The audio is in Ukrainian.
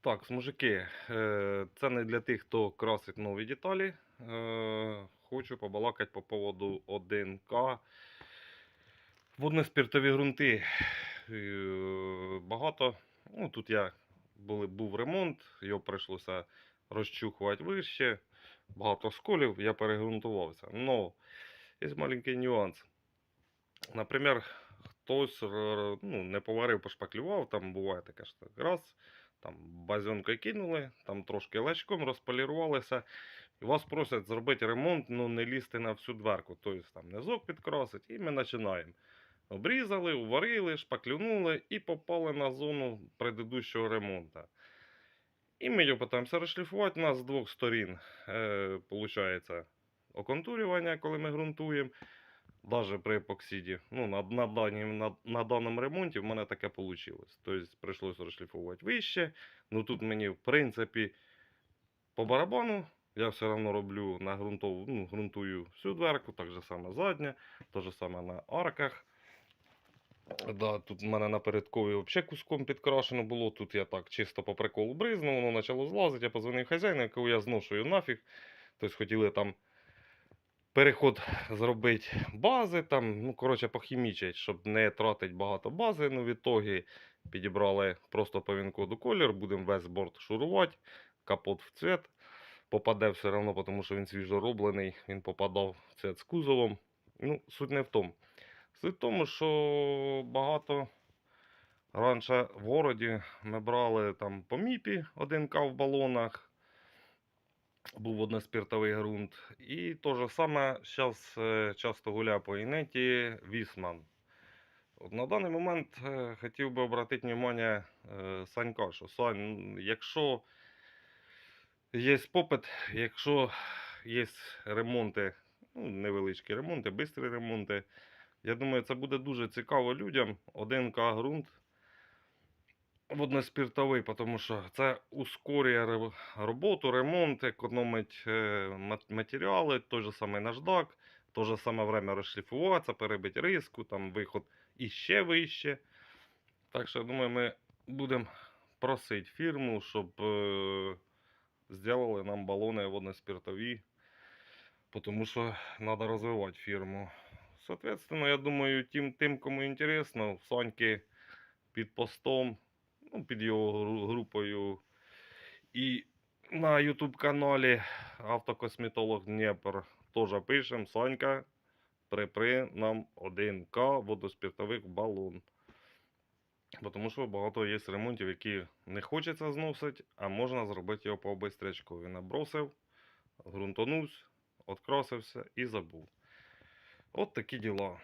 Так, мужики, е, це не для тих, хто красить нові деталі. Е, Хочу побалакати по поводу 1К. Водноспіртові ґрунти. Е, Багато. Ну, тут я були, був ремонт, його прийшлося розчухувати вище. Багато сколів, я перегрунтувався. Но є маленький нюанс. Наприклад, хтось ну, не поварив, пошпаклював, там буває таке що раз, там базенкою кинули, там трошки лачком розполірувалися, і вас просять зробити ремонт, ну не лізти на всю дверку, тобто там низок підкрасить, і ми починаємо. Обрізали, уварили, шпаклюнули і попали на зону предыдущого ремонту. І ми його питаємося розшліфувати. У нас з двох сторін е, получається оконтурювання, коли ми ґрунтуємо. Навіть при епоксиді. Ну, на, на, даній, на, на даному ремонті в мене таке вийшло. Тобто прийшлося розшліфувати вище. Ну тут мені, в принципі, по барабану. Я все одно роблю на ґрунтову, ну, ґрунтую всю дверку, так же саме задня, те же саме на арках. Да, тут в мене на передкові взагалі куском підкрашено було. Тут я так чисто по приколу бризнув, воно почало злазити. Я позвонив хазяїну, якого я зношую нафіг. Тобто хотіли там переход зробити бази, там, ну, коротше, похімічать, щоб не тратити багато бази. Ну, в ітогі підібрали просто по вінкоду колір, будемо весь борт шурувати, капот в цвет. Попаде все одно, тому що він свіжороблений, він попадав в цвет з кузовом. Ну, суть не в тому. Суть в тому, що багато раніше в городі ми брали там по міпі 1К в балонах, був односпіртовий ґрунт. І те ж саме зараз часто гуляю по інеті Вісман. От на даний момент е, хотів би обратити увагу е, Санька, що Сань, якщо є попит, якщо є ремонти, ну, невеличкі ремонти, швидкі ремонти, я думаю, це буде дуже цікаво людям. 1К ґрунт водноспіртовий, тому що це ускорює роботу, ремонт, економить е, матеріали, той же самий наждак, в то же саме время розшліфуватися, перебити риску, там виход іще вище. Так що, я думаю, ми будемо просити фірму, щоб е, зробили нам балони водноспіртові, тому що треба розвивати фірму. Соответственно, я думаю, тим, тим кому інтересно, в Саньки під постом, ну, під його групою. І на YouTube каналі Автокосметолог Дніпр теж пишемо Санька, припри нам 1К водоспіртових балон. Тому що багато є ремонтів, які не хочеться зносити, а можна зробити його по обистрячку. Він набросив, ґрунтонувся, открасився і забув. От такі діла.